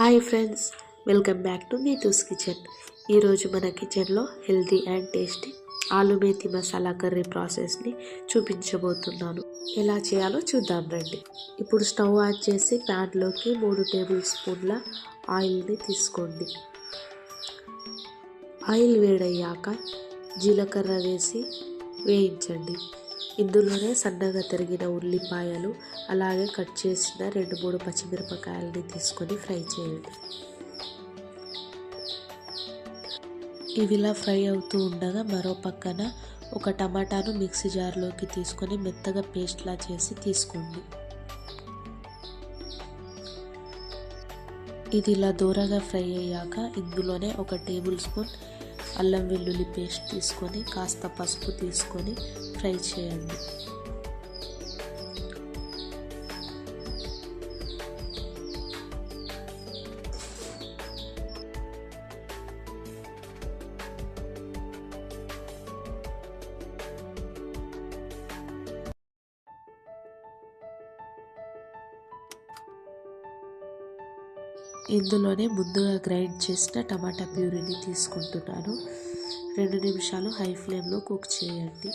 Hi friends welcome back to Neetu's kitchen. ఈరోజు మన కిచెన్లో హెల్తీ అండ్ టేస్టీ ఆలు మేతి మసాలా కర్రీ ప్రాసెస్ని చూపించబోతున్నాను. ఎలా చేయాలో చూద్దాం రండి. ఇప్పుడు స్టవ్ ఆన్ చేసి ప్యాన్లోకి మూడు టేబుల్ స్పూన్ల ఆయిల్ని తీసుకోండి. ఆయిల్ వేడయ్యాక జీలకర్ర వేసి వేయించండి. ఇందులోనే సన్నగా తరిగిన ఉల్లిపాయలు అలాగే కట్ చేసిన రెండు మూడు పచ్చిమిరపకాయలని తీసుకొని ఫ్రై చేయండి. ఇవి ఇలా ఫ్రై అవుతూ ఉండగా మరో పక్కన ఒక టమాటాను మిక్సీ జార్లోకి తీసుకొని మెత్తగా పేస్ట్లా చేసి తీసుకోండి. ఇది ఇలా దూరగా ఫ్రై అయ్యాక ఇందులోనే ఒక టేబుల్ స్పూన్ అల్లం వెల్లుల్లి పేస్ట్ తీసుకొని కాస్త పసుపు తీసుకొని ఫ్రై చేయండి. ఇందులోనే ముందుగా గ్రైండ్ చేసిన టమాటా ప్యూరీని తీసుకుంటున్నాను. రెండు నిమిషాలు హై ఫ్లేమ్లో కుక్ చేయండి.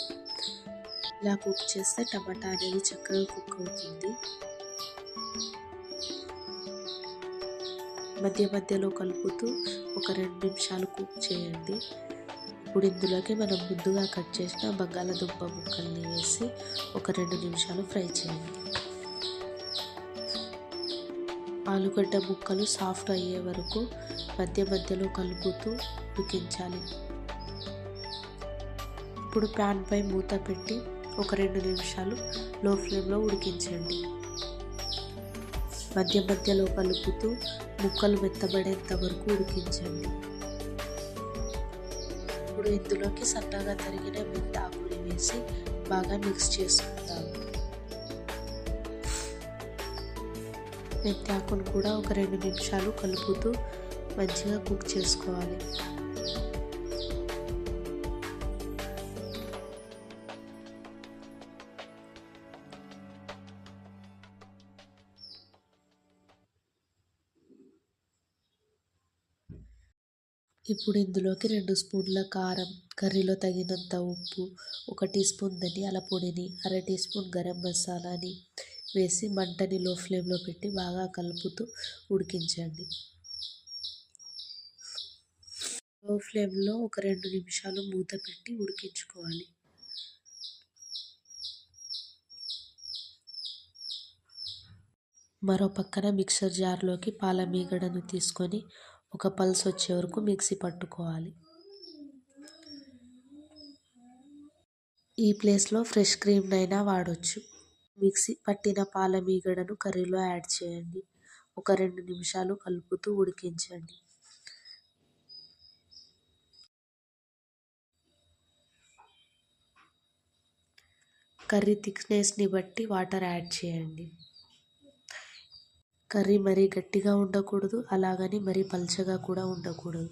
ఇలా కుక్ చేస్తే టమాటా అనేది చక్కగా కుక్ అవుతుంది. మధ్య మధ్యలో కలుపుతూ ఒక రెండు నిమిషాలు కుక్ చేయండి. ఇప్పుడు ఇందులోకి మనం ముందుగా కట్ చేసిన బంగాళదుంప ముక్కల్ని వేసి ఒక రెండు నిమిషాలు ఫ్రై చేయండి. ఆలుగడ్డ ముక్కలు సాఫ్ట్ అయ్యే వరకు మధ్య మధ్యలో కలుపుతూ ఉడికించాలి. ఇప్పుడు ప్యాన్పై మూత పెట్టి ఒక రెండు నిమిషాలు లో ఫ్లేమ్లో ఉడికించండి. మధ్య మధ్యలో కలుపుతూ ముక్కలు మెత్తబడేంత వరకు ఉడికించండి. ఇప్పుడు ఇందులోకి సన్నగా తరిగిన మెంతాకులు వేసి బాగా మిక్స్ చేసుకుందాము. మెంతాకును కూడా ఒక రెండు నిమిషాలు కలుపుతూ మంచిగా కుక్ చేసుకోవాలి. ఇప్పుడు ఇందులోకి రెండు స్పూన్ల కారం కర్రీలో తగినంత ఉప్పు ఒక టీ స్పూన్ ధనియాల పొడిని అర టీ స్పూన్ గరం మసాలాని వేసి మంటని లో ఫ్లేమ్లో పెట్టి బాగా కలుపుతూ ఉడికించండి. లో ఫ్లేమ్లో ఒక రెండు నిమిషాలు మూత పెట్టి ఉడికించుకోవాలి. మరో పక్కన మిక్సర్ జార్లోకి పాల మీగడను తీసుకొని ఒక పల్స్ వచ్చే వరకు మిక్సీ పట్టుకోవాలి. ఈ ప్లేస్లో ఫ్రెష్ క్రీమ్నైనా వాడచ్చు. మిక్సీ పట్టిన పాల మీగడను కర్రీలో యాడ్ చేయండి. ఒక రెండు నిమిషాలు కలుపుతూ ఉడికించండి. కర్రీ థిక్నెస్ని బట్టి వాటర్ యాడ్ చేయండి. కర్రీ మరీ గట్టిగా ఉండకూడదు అలాగని మరీ పల్చగా కూడా ఉండకూడదు.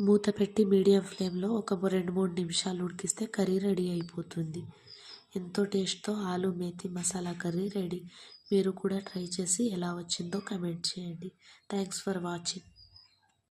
మూత పెట్టి మీడియం ఫ్లేమ్లో ఒక రెండు మూడు నిమిషాలు ఉడికిస్తే కర్రీ రెడీ అయిపోతుంది. ఎంతో టేస్ట్తో ఆలు మేతి మసాలా కర్రీ రెడీ. మీరు కూడా ట్రై చేసి ఎలా వచ్చిందో కమెంట్ చేయండి. Thanks for watching.